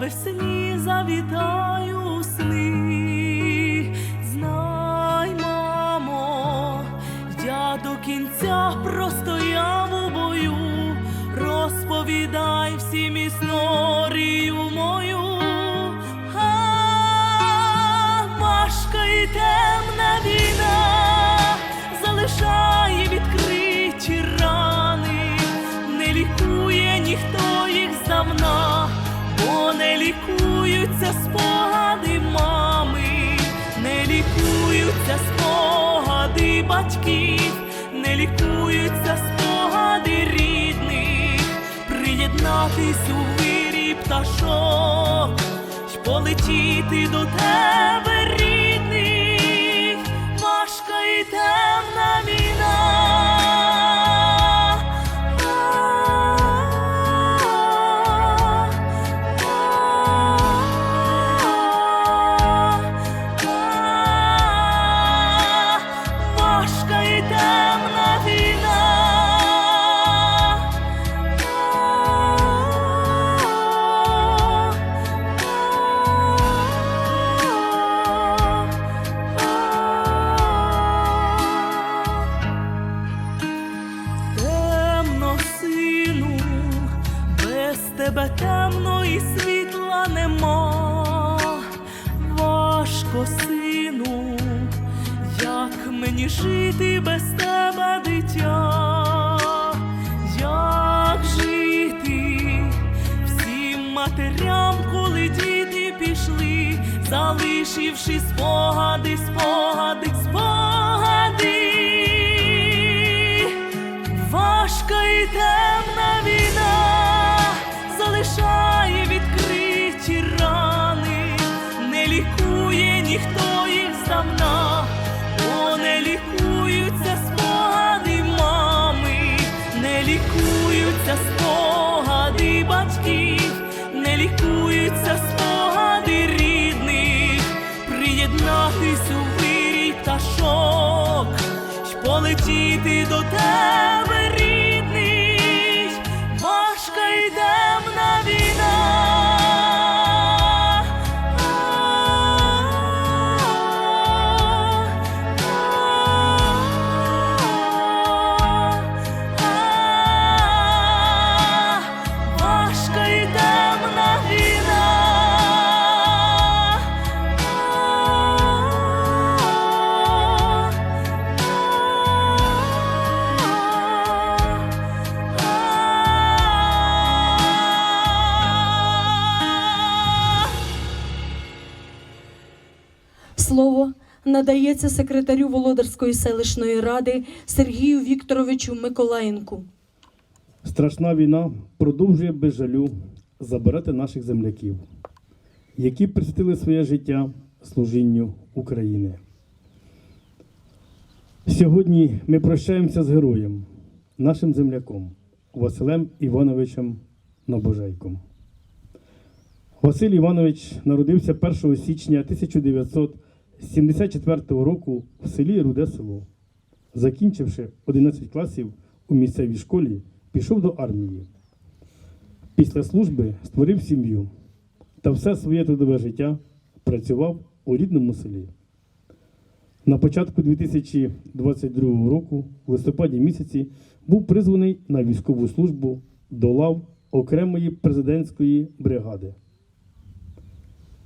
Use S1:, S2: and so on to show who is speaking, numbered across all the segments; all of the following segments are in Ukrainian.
S1: навесні завітаю сни. Знай, мамо, я до кінця простояв у бою, розповідай всім історію мою. А, Машка і темна лікуються спогади мами, не лікуються спогади батьків, не лікуються спогади рідних, приєднатись у вирі пташок, й полетіти до тебе рідний, жити без тебе, дитя? Як жити всім матерям, коли діти пішли, залишивши спогади, спогади, спогади. Й полетіти до тебе,
S2: надається секретарю Володарської селищної ради Сергію Вікторовичу Миколаєнку.
S3: Страшна війна продовжує без жалю забирати наших земляків, які присвятили своє життя служінню України. Сьогодні ми прощаємося з героєм, нашим земляком Василем Івановичем Набожейком. Василь Іванович народився 1 січня 1974 року в селі Руде Село. Закінчивши 11 класів у місцевій школі, пішов до армії. Після служби створив сім'ю та все своє трудове життя працював у рідному селі. На початку 2022 року, в листопаді місяці, був призваний на військову службу до лав окремої президентської бригади.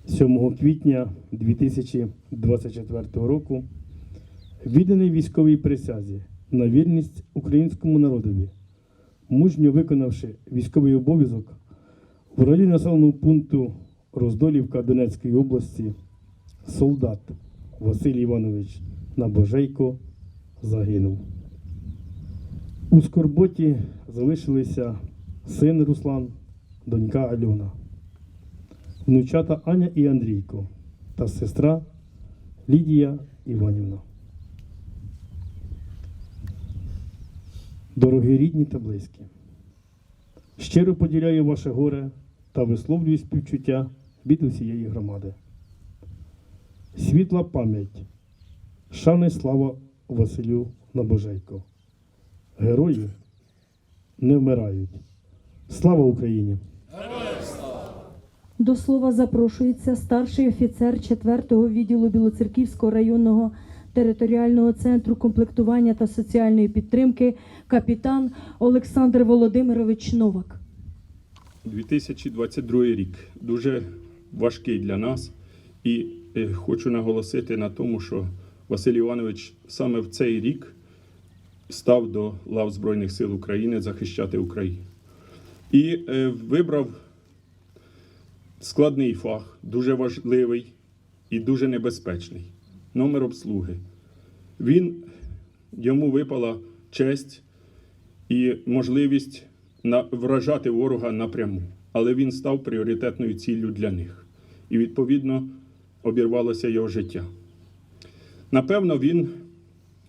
S3: 7 квітня 2024 року відданий військовій присязі на вірність українському народові, мужньо виконавши військовий обов'язок в районі населеного пункту Роздолівка Донецької області, солдат Василь Іванович Набожейко загинув. У скорботі залишилися син Руслан, донька Альона, внучата Аня і Андрійко та сестра Лідія Іванівна. Дорогі рідні та близькі, щиро поділяю ваше горе та висловлюю співчуття від усієї громади. Світла пам'ять, шани слава Василю Набожейко. Герої не вмирають. Слава Україні!
S2: До слова запрошується старший офіцер 4-го відділу Білоцерківського районного територіального центру комплектування та соціальної підтримки капітан Олександр Володимирович Новак.
S4: 2022 рік дуже важкий для нас, і е, хочу наголосити на тому, що Василь Іванович саме в цей рік став до лав Збройних сил України захищати Україну. І е, вибрав складний фах, дуже важливий і дуже небезпечний номер обслуги. Він йому випала честь і можливість вражати ворога напряму. Але він став пріоритетною ціллю для них. І відповідно обірвалося його життя. Напевно, він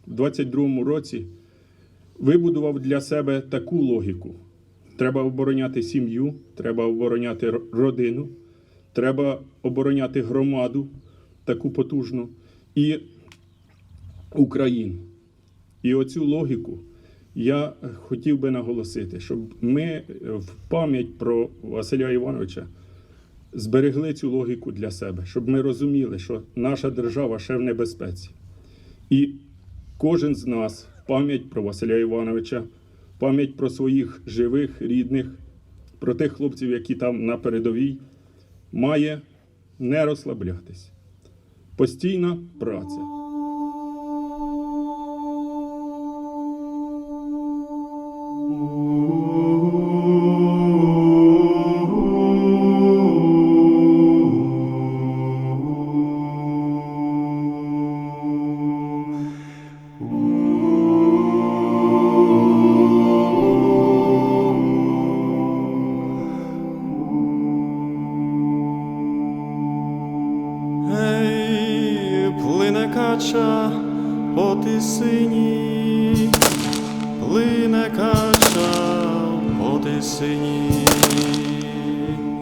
S4: в 22-му році вибудував для себе таку логіку: треба обороняти сім'ю, треба обороняти родину, треба обороняти громаду таку потужну і Україну. І оцю логіку я хотів би наголосити, щоб ми в пам'ять про Василя Івановича зберегли цю логіку для себе, щоб ми розуміли, що наша держава ще в небезпеці. І кожен з нас в пам'ять про Василя Івановича, пам'ять про своїх живих, рідних, про тих хлопців, які там на передовій, має не розслаблятись. Постійна праця.
S5: Кача по тисині, плине кача по тисині.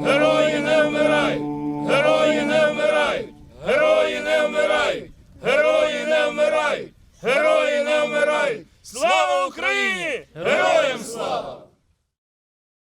S6: Герої не вмирай! Герої не вмирай! Герої не вмирай! Герої не вмирай! Герої не вмирай! Слава Україні! Героям слава!